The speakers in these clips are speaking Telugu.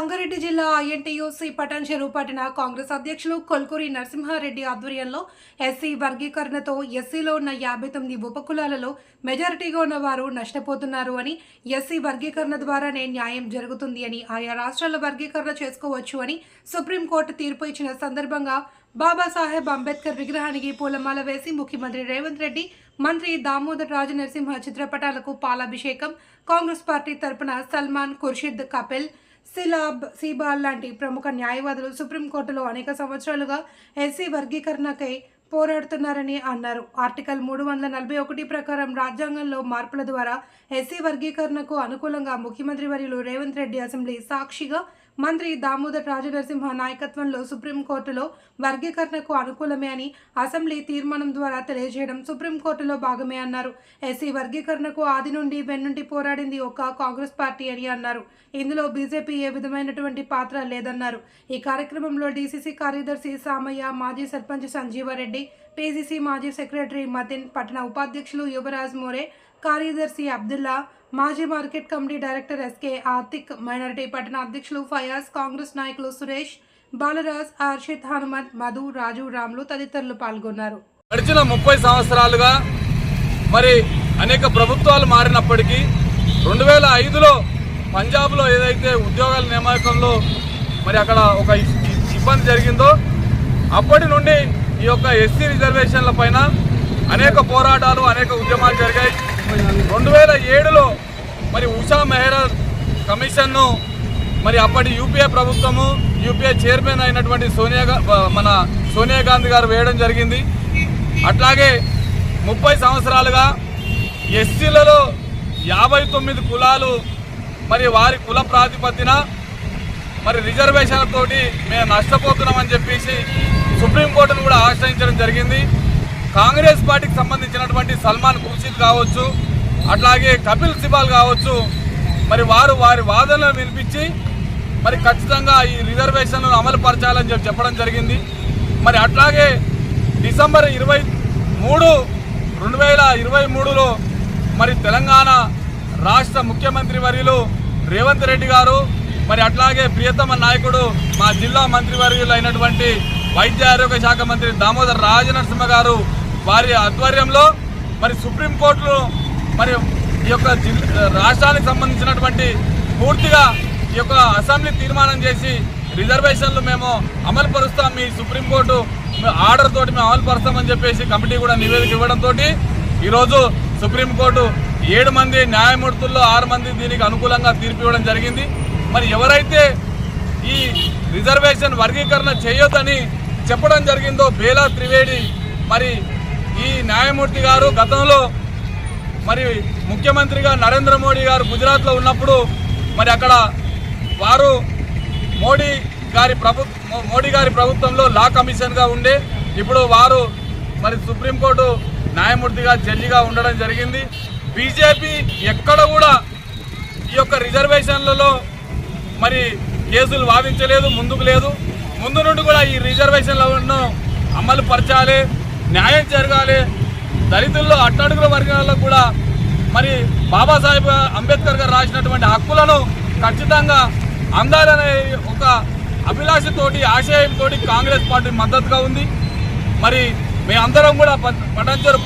జిల్లా ఐఎన్టీయూసీ పటాన్ చెరువు పట్టణ కాంగ్రెస్ అధ్యక్షులు కొల్కూరి నరసింహారెడ్డి ఆధ్వర్యంలో ఎస్సీ వర్గీకరణతో ఎస్సీలో ఉన్న యాభై తొమ్మిది ఉపకులాలలో మెజారిటీగా ఉన్న వారు నష్టపోతున్నారు అని ఎస్సీ వర్గీకరణ ద్వారానే న్యాయం జరుగుతుంది అని ఆయా రాష్ట్రాల వర్గీకరణ చేసుకోవచ్చు అని సుప్రీంకోర్టు తీర్పు ఇచ్చిన సందర్భంగా బాబాసాహెబ్ అంబేద్కర్ విగ్రహానికి పూలమాల వేసి ముఖ్యమంత్రి రేవంత్ రెడ్డి మంత్రి దామోదర్ రాజు నరసింహ చిత్రపటాలకు పాలాభిషేకం కాంగ్రెస్ పార్టీ తరపున సల్మాన్ ఖుర్షిద్ కపిల్ సిలాబ్ సీబాల్ లాంటి ప్రముఖ న్యాయవాదులు సుప్రీంకోర్టులో అనేక సంవత్సరాలుగా ఎస్సీ వర్గీకరణకై పోరాడుతున్నారని అన్నారు. ఆర్టికల్ మూడు వందల నలభై ఒకటి ప్రకారం రాజ్యాంగంలో మార్పుల ద్వారా ఎస్సీ వర్గీకరణకు అనుకూలంగా ముఖ్యమంత్రి వర్యులు రేవంత్ రెడ్డి అసెంబ్లీ సాక్షిగా మంత్రి దామోదర్ రాజనరసింహ నాయకత్వంలో సుప్రీంకోర్టులో వర్గీకరణకు అనుకూలమే అని అసెంబ్లీ తీర్మానం ద్వారా తెలియజేయడం సుప్రీంకోర్టులో భాగమే అన్నారు. ఎస్సీ వర్గీకరణకు ఆది నుండి వెన్నుండి పోరాడింది ఒక కాంగ్రెస్ పార్టీ అని అన్నారు. ఇందులో బీజేపీ ఏ విధమైనటువంటి పాత్ర లేదన్నారు. ఈ కార్యక్రమంలో డీసీసీ కార్యదర్శి సామయ్య మాజీ సర్పంచ్ సంజీవారెడ్డి పీసీసీ మాజీ సెక్రటరీ మతిన్ పట్టణ ఉపాధ్యక్షులు యువరాజ్ మోరే కార్యదర్శి అబ్దుల్లా మాజీ market committee director SK Arthik minority పట్టణ అధ్యక్షులు ఫయాజ్ కాంగ్రెస్ నాయకులు సురేష్ బాలరాజ్ హర్షిత్ హనుమంత్ మధు రాజు రాములు తదితరులు పాల్గొన్నారు. గడిచిన ముప్పై సంవత్సరాలుగా మరి అనేక ప్రభుత్వాలు మారినప్పటికీ రెండు వేల ఐదులో పంజాబ్లో ఏదైతే ఉద్యోగాల నియామకంలో మరి అక్కడ ఒక ఇబ్బంది జరిగిందో అప్పటి నుండి ఈ యొక్క ఎస్సీ రిజర్వేషన్ల పైన అనేక పోరాటాలు అనేక ఉద్యమాలు జరిగాయి. రెండు వేల ఏడులో మరి ఉషా మెహ్రా కమిషన్ను మరి అప్పటి యూపీఏ ప్రభుత్వము యూపీఏ చైర్మన్ అయినటువంటి సోనియా మన సోనియా గాంధీ గారు వేయడం జరిగింది. అట్లాగే ముప్పై సంవత్సరాలుగా ఎస్సీలలో యాభై తొమ్మిది కులాలు మరి వారి కుల ప్రాతిపత్తిన మరి రిజర్వేషన్లతోటి మేము నష్టపోతున్నామని చెప్పేసి సుప్రీంకోర్టును కూడా ఆశ్రయించడం జరిగింది. కాంగ్రెస్ పార్టీకి సంబంధించినటువంటి సల్మాన్ ఖుర్షీద్ కావచ్చు అట్లాగే కపిల్ సిబాల్ కావచ్చు మరి వారు వారి వాదనలు వినిపించి మరి ఖచ్చితంగా ఈ రిజర్వేషన్లను అమలు పరచాలని చెప్పి చెప్పడం జరిగింది. మరి అట్లాగే డిసెంబర్ ఇరవై మూడు రెండు వేల ఇరవై మూడులో మరి తెలంగాణ రాష్ట్ర ముఖ్యమంత్రి వర్యులు రేవంత్ రెడ్డి గారు మరి అట్లాగే ప్రియతమ నాయకుడు మా జిల్లా మంత్రివర్యులు అయినటువంటి వైద్య ఆరోగ్య శాఖ మంత్రి దామోదర్ రాజనరసింహ గారు వారి ఆధ్వర్యంలో మరి సుప్రీంకోర్టులో మరి ఈ యొక్క రాష్ట్రానికి సంబంధించినటువంటి పూర్తిగా ఈ యొక్క అసెంబ్లీ తీర్మానం చేసి రిజర్వేషన్లు మేము అమలు పరుస్తాం మీ సుప్రీంకోర్టు ఆర్డర్ తోటి మేము అమలు పరుస్తామని చెప్పేసి కమిటీ కూడా నివేదిక ఇవ్వడంతో ఈరోజు సుప్రీంకోర్టు ఏడు మంది న్యాయమూర్తుల్లో ఆరు మంది దీనికి అనుకూలంగా తీర్పు ఇవ్వడం జరిగింది. మరి ఎవరైతే ఈ రిజర్వేషన్ వర్గీకరణ చేయొద్దని చెప్పడం జరిగిందో బేలా త్రివేడి మరి ఈ న్యాయమూర్తి గారు గతంలో మరి ముఖ్యమంత్రిగా నరేంద్ర మోడీ గారు గుజరాత్లో ఉన్నప్పుడు మరి అక్కడ వారు మోడీ గారి ప్రభు మోడీ గారి ప్రభుత్వంలో లా కమిషన్గా ఉండే. ఇప్పుడు వారు మరి సుప్రీంకోర్టు న్యాయమూర్తిగా జడ్జిగా ఉండడం జరిగింది. బీజేపీ ఎక్కడ కూడా ఈ యొక్క రిజర్వేషన్లలో మరి కేసులు వాదించలేదు ముందుకు లేదు. ముందు నుండి కూడా ఈ రిజర్వేషన్లను అమలు పరచాలి. న్యాయం జరగాలి. దళితుల్లో అట్టడుగుల వర్గాల్లో కూడా మరి బాబాసాహెబ్ అంబేద్కర్ గారు రాసినటువంటి హక్కులను ఖచ్చితంగా అందాలనే ఒక అభిలాషతోటి ఆశయంతో కాంగ్రెస్ పార్టీ మద్దతుగా ఉంది. మరి మేమందరం కూడా ప-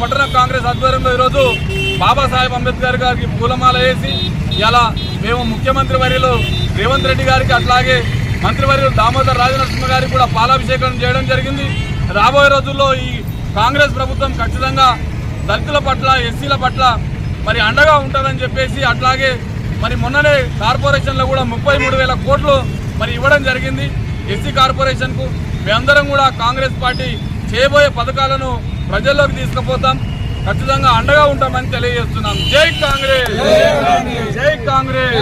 పట్టణ కాంగ్రెస్ ఆధ్వర్యంలో ఈరోజు బాబాసాహెబ్ అంబేద్కర్ గారికి పూలమాల వేసి ఇలా మేము ముఖ్యమంత్రి వర్యులు రేవంత్ రెడ్డి గారికి అట్లాగే మంత్రివర్యులు దామోదర్ రాజనరసింహ గారికి కూడా పాలాభిషేకం చేయడం జరిగింది. రాబోయే రోజుల్లో ఈ కాంగ్రెస్ ప్రభుత్వం ఖచ్చితంగా దళితుల పట్ల ఎస్సీల పట్ల మరి అండగా ఉంటుందని చెప్పేసి అట్లాగే మరి మొన్ననే కార్పొరేషన్లో కూడా ముప్పై మూడు వేల కోట్లు మరి ఇవ్వడం జరిగింది. ఎస్సీ కార్పొరేషన్కు మేమందరం కూడా కాంగ్రెస్ పార్టీ చేయబోయే పథకాలను ప్రజల్లోకి తీసుకుపోతాం. ఖచ్చితంగా అండగా ఉంటామని తెలియజేస్తున్నాం. జై కాంగ్రెస్! జై కాంగ్రెస్!